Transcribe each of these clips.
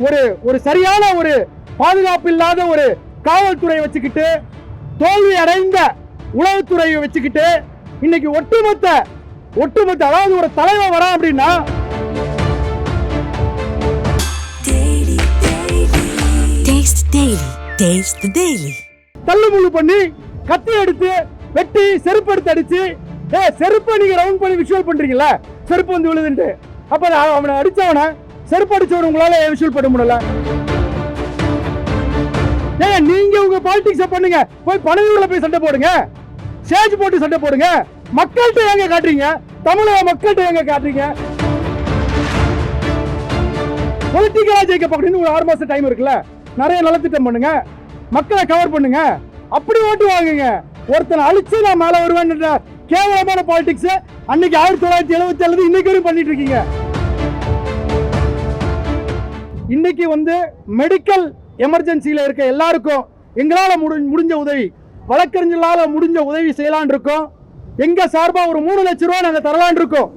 ஒரு ஒரு சரியான ஒரு பாதுகாப்பு இல்லாத ஒரு காவல்துறையை வச்சுக்கிட்டு தோல்வி அடைந்த உளவுத்துறையை வச்சுக்கிட்டு இன்னைக்கு ஒட்டுமொத்த ஒட்டுமொத்த அதாவது ஒரு தலைவன் வரான் அப்படின்னா. தள்ளுமுள்ளு பண்ணி கத்தி எடுத்து வெட்டி செருப்பு எடுத்து அடிச்சு ஏ செருப்பை நீங்க ரவுண்ட் பண்ணி விஷுவல் பண்றீங்கல்ல? செருப்பு வந்து விழுதுன்ட்டு. அப்ப அவனை அடிச்சவன செருப்பு உங்களால விஷுவல் பண்ண முடியல? ஏங்க நீங்க உங்க பாலிடிக்ஸ பண்ணுங்க. போய் பனையூர்ல போய் சண்டை போடுங்க. ஸ்டேஜ் போட்டு சண்டை போடுங்க. மக்கள்கிட்ட எங்க காட்டுறீங்க? தமிழக மக்கள்கிட்ட எங்க காட்டுறீங்க? பொலிட்டிக்கலா ஜெயிக்க அப்படின்னு ஒரு ஆறு மாசம் டைம் இருக்குல்ல? நிறைய நலத்திட்டம் பண்ணுங்க. மக்களை கவர் பண்ணுங்க. அப்படி ஓட்டு வாங்குங்க. ஒருத்தனை அழிச்சு நான் மேல வருவேன் கேவலமான பாலிடிக்ஸ் அன்னைக்கு ஆயிரத்தி தொள்ளாயிரத்தி எழுபத்தி ஏழு இன்னைக்கு வரையும் பண்ணிட்டு இருக்கீங்க. இன்னைக்கு வந்து மெடிக்கல் எமர்ஜென்சியில் இருக்க எல்லாருக்கும் எங்களால் முடி முடிஞ்ச உதவி வழக்கறிஞர்களால் முடிஞ்ச உதவி செய்யலான் இருக்கோம். எங்கள் சார்பாக ஒரு மூணு லட்ச ரூபா நாங்கள் தரலான் இருக்கோம்.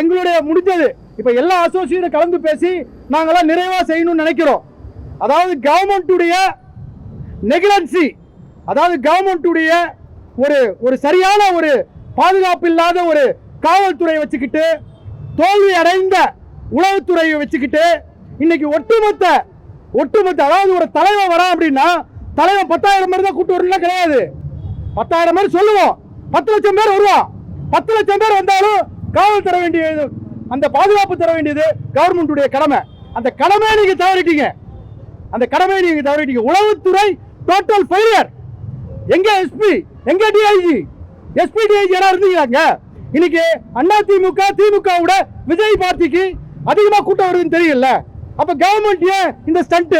எங்களுடைய முடிஞ்சது. இப்போ எல்லா அசோசியேட்டும் கலந்து பேசி நாங்களாம் நிறைவாக செய்யணும்னு நினைக்கிறோம். அதாவது கவர்மெண்ட்டுடைய நெகிலன்சி அதாவது கவர்மெண்ட்டுடைய ஒரு ஒரு சரியான ஒரு பாதுகாப்பு இல்லாத ஒரு காவல்துறையை வச்சுக்கிட்டு தோல்வி அடைந்த உளவுத்துறையை வச்சுக்கிட்டு இன்னைக்கு ஒட்டுமொத்த ஒட்டுமொத்த அதாவது ஒரு தலைவன் வரான் அப்படின்னா தலைவன் பத்தாயிரம் பேர் தான் கூட்டு வரலாம் கிடையாது. பத்தாயிரம் பேர் சொல்லுவோம். பத்து லட்சம் பேர் வருவான் பத்து லட்சம் பேர் வந்தாலும் காவல் தர வேண்டியது அந்த பாதுகாப்பு தர வேண்டியது கவர்மெண்ட்டுடைய கடமை. அந்த கடமையை நீங்க தவறிட்டீங்க. அந்த கடமையை நீங்க தவறிட்டீங்க. உளவுத்துறை டோட்டல் ஃபெயிலியர் எங்க எஸ்பி எங்க டிஐஜி எஸ்பி டிஐஜி யாரா இருந்தீங்களாங்க இன்னைக்கு அண்ணா திமுக திமுக விட விஜய் பார்ட்டிக்கு அதிகமா கூட்டம் வருதுன்னு தெரியல அப்ப கவர்மெண்ட் ஏன் இந்த ஸ்டண்ட்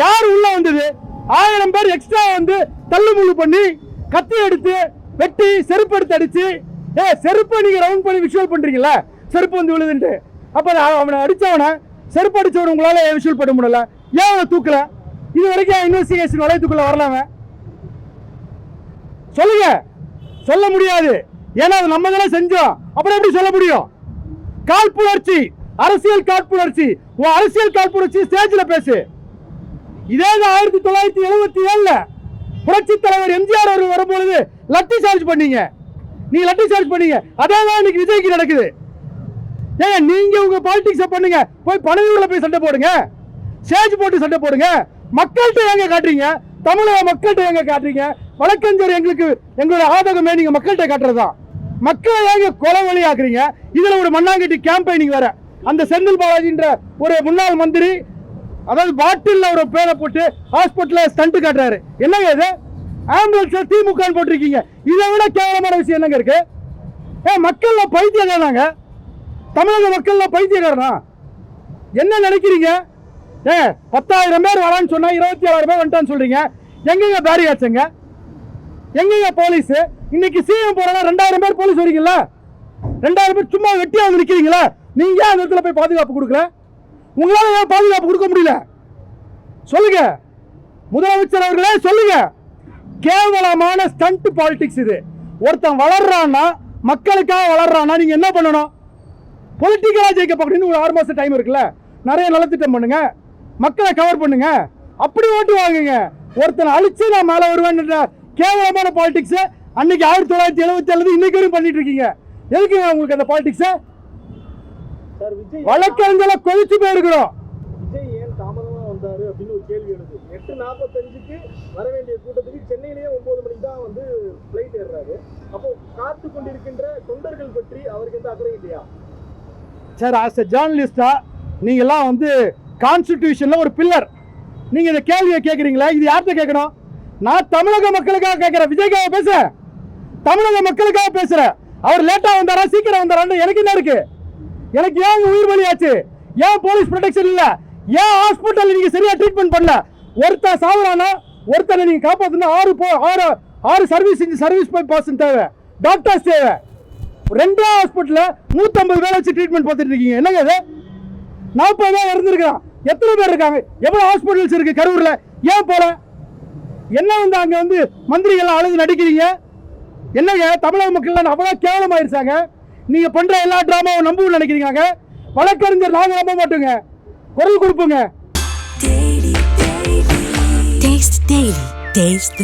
யார் உள்ள வந்தது? ஆயிரம் பேர் எக்ஸ்ட்ரா வந்து தள்ளுமுள்ளு பண்ணி கத்தி எடுத்து வெட்டி செருப்பு எடுத்து அடிச்சு. ஏ செருப்பை நீங்க ரவுண்ட் பண்ணி விஷுவல் பண்றீங்களா செருப்பு வந்து விழுதுன்ட்டு. அப்ப நான் அவனை அடிச்சவனை செருப்பு அடிச்சவன் உங்களால விஷுவல் பண்ண முடியல? ஏன் அவனை தூக்கல? இது வரைக்கும் இன்வெஸ்டிகேஷன் வளையத்துக்குள்ள வரலாம? சொல்லுங்க. சொல்ல முடியாது. ஏன்னா அது நம்ம தானே செஞ்சோம். அப்புறம் எப்படி சொல்ல முடியும்? காழ்ப்புணர்ச்சி. அரசியல் காழ்ப்புணர்ச்சி உன் அரசியல் காழ்ப்புணர்ச்சி ஸ்டேஜில் பேசு. இதே தான் ஆயிரத்தி தொள்ளாயிரத்தி எழுபத்தி ஏழில் புரட்சி தலைவர் எம்ஜிஆர் அவர்கள் வரும்பொழுது லட்டி சார்ஜ் பண்ணீங்க. நீ லட்டி சார்ஜ் பண்ணீங்க. அதே தான் இன்னைக்கு விஜய்க்கு நடக்குது. ஏங்க நீங்க உங்க பாலிடிக்ஸ பண்ணுங்க. போய் பணவீர்களை போய் சண்டை போடுங்க. ஸ்டேஜ் போட்டு சண்டை போடுங்க. மக்கள்கிட்ட எங்க காட்டுறீங்க? தமிழக மக்கள்கிட்ட எங்க காட்டுறீங்க? வழக்கறிஞர் எங்களுக்கு எங்களோட ஆதகமே நீங்க மக்கள்கிட்ட காட்டுறதா? மக்களை ஏங்க கொலை வழி ஆக்குறீங்க இதுல ஒரு மண்ணாங்கட்டி கேம்பெயினிங் வேற அந்த செந்தில் பாலாஜின்ற ஒரு முன்னாள் மந்திரி அதாவது பாட்டில் ஒரு பேரை போட்டு ஹாஸ்பிட்டலில் ஸ்டண்ட் காட்டுறாரு. என்னங்க இது? ஆம்புலன்ஸ் திமுக போட்டிருக்கீங்க. இதை விட கேவலமான விஷயம் என்னங்க இருக்கு? ஏன் மக்கள்ல பைத்தியக்காரனாங்க தமிழக மக்கள்ல பைத்தியக்காரனா? என்ன நினைக்கிறீங்க? ஏ பத்தாயிரம் பேர் வரான்னு சொன்னா இருபத்தி ஏழாயிரம் பேர் வந்துட்டான்னு சொல்றீங்க. எங்கெங்க பேரியாச்சுங்க எங்கெங்க போலீஸ்? இன்னைக்கு சிஎம் போறா ரெண்டாயிரம் பேர் போலீஸ் வரீங்களா ரெண்டாயிரம் பேர் சும்மா வெட்டியா வந்து நிக்கிறீங்களா? நீ ஏன் அந்த இடத்துல போய் பாதுகாப்பு கொடுக்கல? உங்களால் ஏன் பாதுகாப்பு கொடுக்க முடியல? சொல்லுங்க. முதலமைச்சர் அவர்களே சொல்லுங்க. கேவலமான ஸ்டண்ட் பாலிடிக்ஸ் இது. ஒருத்தன் வளர்றான்னா மக்களுக்காக வளர்றான்னா நீங்கள் என்ன பண்ணணும்? பொலிட்டிக்கலாக ஜெயிக்க பார்க்கணும்னு ஒரு ஆறு மாதம் டைம் இருக்குல்ல? நிறைய நலத்திட்டம் பண்ணுங்க. மக்களை கவர் பண்ணுங்க. அப்படி ஓட்டு வாங்குங்க. ஒருத்தனை அழிச்சு நான் மேலே வருவேன்ற கேவலமான பாலிடிக்ஸ் அன்னைக்கு ஆயிரத்தி தொள்ளாயிரத்தி எழுபத்தி ஏழு இன்னைக்கு வரையும் பண்ணிட்டு இருக்கீங்க. எதுக்குங்க உங்களுக்கு அந்த பாலிடிக்ஸை சார் விஜய் வழக்கறிஞர்ல கொதிச்சு போயிருக்கிறோம். விஜய் ஏன் தாமதமா வந்தாரு அப்படின்னு ஒரு கேள்வி எழுது. எட்டு நாற்பத்தஞ்சுக்கு வர வேண்டிய கூட்டத்துக்கு சென்னையிலேயே ஒன்பது மணிக்கு தான் வந்து ஃபிளைட் ஏறுறாரு. அப்போ காத்து கொண்டிருக்கின்ற தொண்டர்கள் பற்றி அவருக்கு எந்த அக்கறை இல்லையா? சார் ஆஸ் எ ஜேர்னலிஸ்டா நீங்கெல்லாம் வந்து கான்ஸ்டிடியூஷன்ல ஒரு பில்லர் நீங்க இந்த கேள்வியை கேட்குறீங்களா இது யார்கிட்ட கேட்கணும்? நான் தமிழக மக்களுக்காக கேட்கிறேன். விஜய்க்காக பேசுறேன். தமிழக மக்களுக்காக பேசுறேன். அவர் லேட்டா வந்தாரா சீக்கிரம் வந்தாரான்னு எனக்கு என்ன இருக்கு? எனக்கு ஏன் உயிர் பலியாச்சு? ஏன் போலீஸ் ப்ரொடெக்ஷன் இல்ல? ஏன் ஹாஸ்பிட்டல் நீங்க சரியா ட்ரீட்மெண்ட் பண்ணல? ஒருத்தன் சாவுறானா ஒருத்தனை நீங்க காப்பாத்தணும் ஆறு போ ஆறு ஆறு சர்வீஸ் சர்வீஸ் பர்சன் தேவை. டாக்டர்ஸ் தேவை. ரெண்டே ஹாஸ்பிட்டல்ல நூத்தம்பது பேரை வச்சு ட்ரீட்மெண்ட் பார்த்துட்டு இருக்கீங்க. என்னங்க இது? நாற்பது பேர் இருந்திருக்கான் எத்தனை பேர் இருக்காங்க? எவ்வளோ ஹாஸ்பிட்டல்ஸ் இருக்கு கரூர்ல? ஏன் போல? என்ன வந்து அங்க வந்து மந்திரிகள் அழுது நடிக்கிறீங்க? என்னங்க தமிழக மக்கள் அவ்வளோ கேவலமாயிருச்சாங்க? நீங்கள் பண்ணுற எல்லா ட்ராமாவும் நம்பவும் நினைக்கிறீங்க வழக்கறிஞர் நாங்கள் நம்ப மாட்டோங்க. குரல் கொடுப்போங்க. Taste